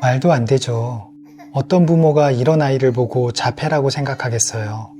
말도 안 되죠. 어떤 부모가 이런 아이를 보고 자폐라고 생각하겠어요.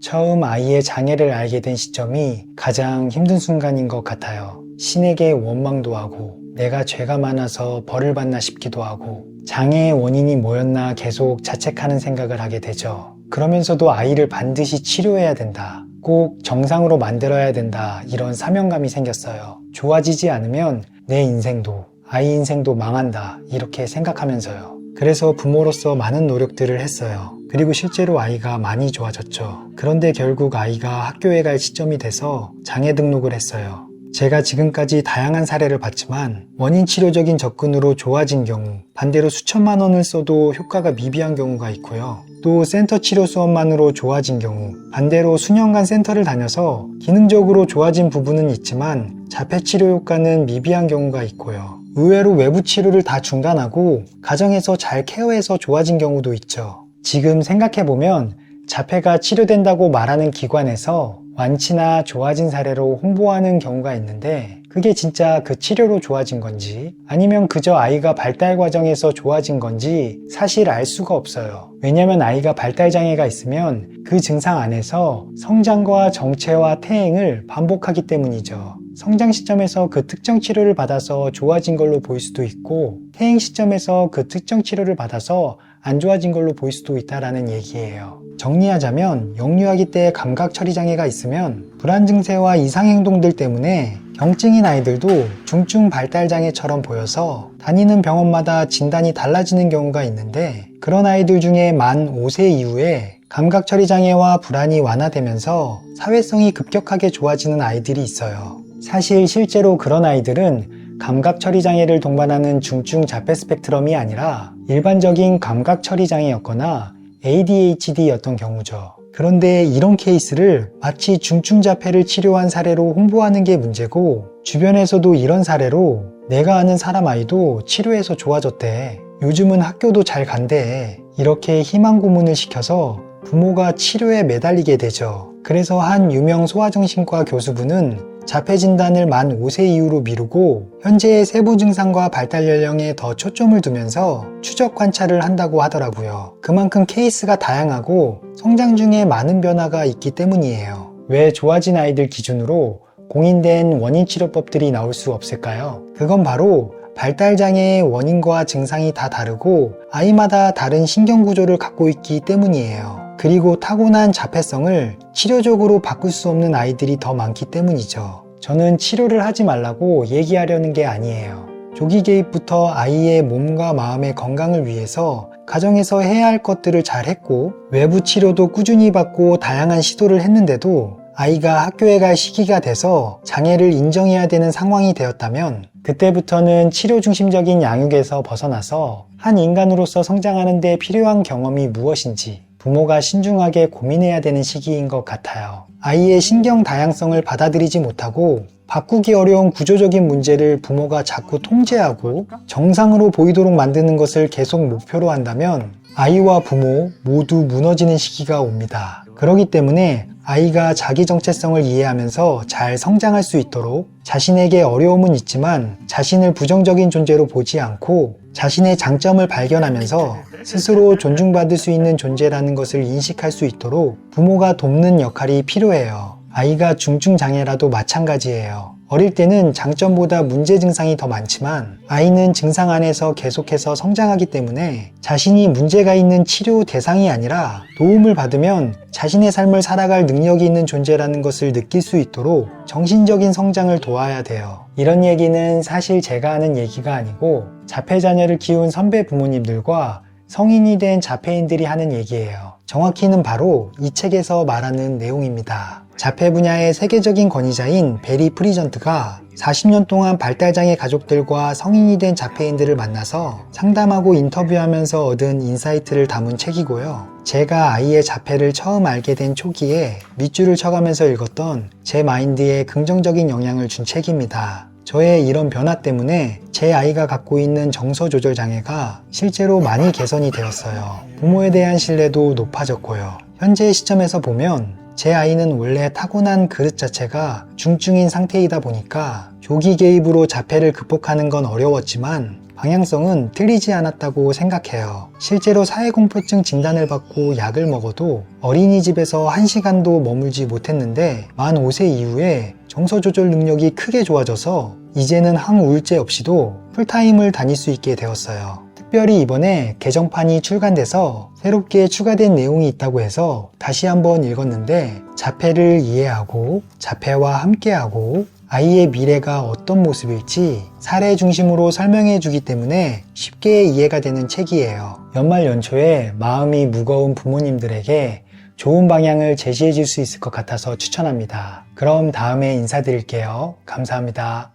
처음 아이의 장애를 알게 된 시점이 가장 힘든 순간인 것 같아요. 신에게 원망도 하고 내가 죄가 많아서 벌을 받나 싶기도 하고 장애의 원인이 뭐였나 계속 자책하는 생각을 하게 되죠. 그러면서도 아이를 반드시 치료해야 된다. 꼭 정상으로 만들어야 된다. 이런 사명감이 생겼어요. 좋아지지 않으면 내 인생도 아이 인생도 망한다. 이렇게 생각하면서요. 그래서 부모로서 많은 노력들을 했어요. 그리고 실제로 아이가 많이 좋아졌죠. 그런데 결국 아이가 학교에 갈 시점이 돼서 장애 등록을 했어요. 제가 지금까지 다양한 사례를 봤지만 원인 치료적인 접근으로 좋아진 경우 반대로 수천만 원을 써도 효과가 미비한 경우가 있고요. 또 센터 치료 수업만으로 좋아진 경우 반대로 수년간 센터를 다녀서 기능적으로 좋아진 부분은 있지만 자폐 치료 효과는 미비한 경우가 있고요. 의외로 외부 치료를 다 중단하고 가정에서 잘 케어해서 좋아진 경우도 있죠. 지금 생각해보면 자폐가 치료된다고 말하는 기관에서 완치나 좋아진 사례로 홍보하는 경우가 있는데 그게 진짜 그 치료로 좋아진 건지 아니면 그저 아이가 발달 과정에서 좋아진 건지 사실 알 수가 없어요. 왜냐면 아이가 발달 장애가 있으면 그 증상 안에서 성장과 정체와 퇴행을 반복하기 때문이죠. 성장 시점에서 그 특정 치료를 받아서 좋아진 걸로 보일 수도 있고 퇴행 시점에서 그 특정 치료를 받아서 안 좋아진 걸로 보일 수도 있다라는 얘기예요. 정리하자면 영유아기 때 감각 처리 장애가 있으면 불안 증세와 이상 행동들 때문에 경증인 아이들도 중증 발달 장애처럼 보여서 다니는 병원마다 진단이 달라지는 경우가 있는데 그런 아이들 중에 만 5세 이후에 감각 처리 장애와 불안이 완화되면서 사회성이 급격하게 좋아지는 아이들이 있어요. 사실 실제로 그런 아이들은 감각 처리 장애를 동반하는 중증 자폐 스펙트럼이 아니라 일반적인 감각 처리 장애였거나 ADHD였던 경우죠. 그런데 이런 케이스를 마치 중증 자폐를 치료한 사례로 홍보하는 게 문제고 주변에서도 이런 사례로 내가 아는 사람 아이도 치료해서 좋아졌대. 요즘은 학교도 잘 간대. 이렇게 희망 고문을 시켜서 부모가 치료에 매달리게 되죠. 그래서 한 유명 소아정신과 교수분은 자폐 진단을 만 5세 이후로 미루고 현재의 세부 증상과 발달 연령에 더 초점을 두면서 추적 관찰을 한다고 하더라고요. 그만큼 케이스가 다양하고 성장 중에 많은 변화가 있기 때문이에요. 왜 좋아진 아이들 기준으로 공인된 원인 치료법들이 나올 수 없을까요? 그건 바로 발달 장애의 원인과 증상이 다 다르고 아이마다 다른 신경 구조를 갖고 있기 때문이에요. 그리고 타고난 자폐성을 치료적으로 바꿀 수 없는 아이들이 더 많기 때문이죠. 저는 치료를 하지 말라고 얘기하려는 게 아니에요. 조기 개입부터 아이의 몸과 마음의 건강을 위해서 가정에서 해야 할 것들을 잘 했고 외부 치료도 꾸준히 받고 다양한 시도를 했는데도 아이가 학교에 갈 시기가 돼서 장애를 인정해야 되는 상황이 되었다면 그때부터는 치료 중심적인 양육에서 벗어나서 한 인간으로서 성장하는 데 필요한 경험이 무엇인지 부모가 신중하게 고민해야 되는 시기인 것 같아요. 아이의 신경 다양성을 받아들이지 못하고 바꾸기 어려운 구조적인 문제를 부모가 자꾸 통제하고 정상으로 보이도록 만드는 것을 계속 목표로 한다면 아이와 부모 모두 무너지는 시기가 옵니다. 그렇기 때문에 아이가 자기 정체성을 이해하면서 잘 성장할 수 있도록 자신에게 어려움은 있지만 자신을 부정적인 존재로 보지 않고 자신의 장점을 발견하면서 스스로 존중받을 수 있는 존재라는 것을 인식할 수 있도록 부모가 돕는 역할이 필요해요. 아이가 중증 장애라도 마찬가지예요. 어릴 때는 장점보다 문제 증상이 더 많지만 아이는 증상 안에서 계속해서 성장하기 때문에 자신이 문제가 있는 치료 대상이 아니라 도움을 받으면 자신의 삶을 살아갈 능력이 있는 존재라는 것을 느낄 수 있도록 정신적인 성장을 도와야 돼요. 이런 얘기는 사실 제가 하는 얘기가 아니고 자폐 자녀를 키운 선배 부모님들과 성인이 된 자폐인들이 하는 얘기예요. 정확히는 바로 이 책에서 말하는 내용입니다. 자폐 분야의 세계적인 권위자인 베리 프리전트가 40년 동안 발달장애 가족들과 성인이 된 자폐인들을 만나서 상담하고 인터뷰하면서 얻은 인사이트를 담은 책이고요. 제가 아이의 자폐를 처음 알게 된 초기에 밑줄을 쳐가면서 읽었던 제 마인드에 긍정적인 영향을 준 책입니다. 저의 이런 변화 때문에 제 아이가 갖고 있는 정서 조절 장애가 실제로 많이 개선이 되었어요. 부모에 대한 신뢰도 높아졌고요. 현재 시점에서 보면 제 아이는 원래 타고난 그릇 자체가 중증인 상태이다 보니까 조기 개입으로 자폐를 극복하는 건 어려웠지만 방향성은 틀리지 않았다고 생각해요. 실제로 사회공포증 진단을 받고 약을 먹어도 어린이집에서 한시간도 머물지 못했는데 만 5세 이후에 정서 조절 능력이 크게 좋아져서 이제는 항우울제 없이도 풀타임을 다닐 수 있게 되었어요. 특별히 이번에 개정판이 출간돼서 새롭게 추가된 내용이 있다고 해서 다시 한번 읽었는데 자폐를 이해하고 자폐와 함께하고 아이의 미래가 어떤 모습일지 사례 중심으로 설명해 주기 때문에 쉽게 이해가 되는 책이에요. 연말 연초에 마음이 무거운 부모님들에게 좋은 방향을 제시해 줄 수 있을 것 같아서 추천합니다. 그럼 다음에 인사드릴게요. 감사합니다.